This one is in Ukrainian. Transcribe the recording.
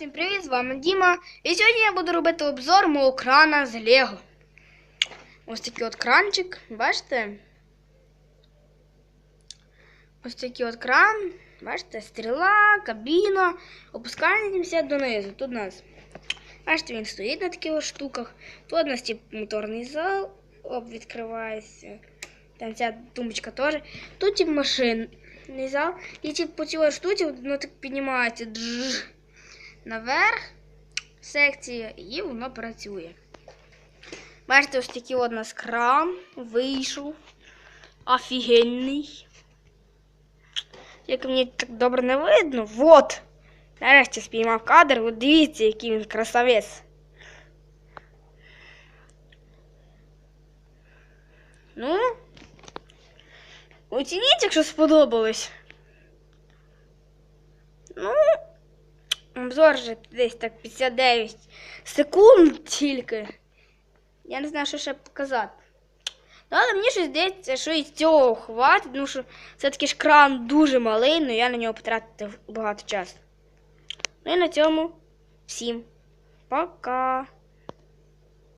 Всім привіт, з вами Діма. І сьогодні я буду робити обзор мого крана з Лего. Ось такий от кранчик, бачите? Ось такий от кран. Бачите, стріла, кабіна. Опускаємося донизу. Тут у нас. Бачите, він стоїть на таких от штуках. Тут у нас тип моторний зал. Оп, відкривається. Там ця тумбочка теж. Тут тип машинний зал. І тип по цій от штуці воно так піднімається. Джж Наверх секція, і воно працює. Бачите, ось такий от нас кран вийшов. Офігенний. Як мені так добре не видно. Вот. Нарешті спіймав кадр. От дивіться, який він красавець. Ну. Оцініть, якщо сподобалось. Ну. Обзор же десь так 59 секунд тільки. Я не знаю, що ще показати. Ну, але мені щось здається, що із цього хватить, тому що все-таки ж кран дуже малий, але я на нього потратив багато часу. Ну і на цьому всім пока.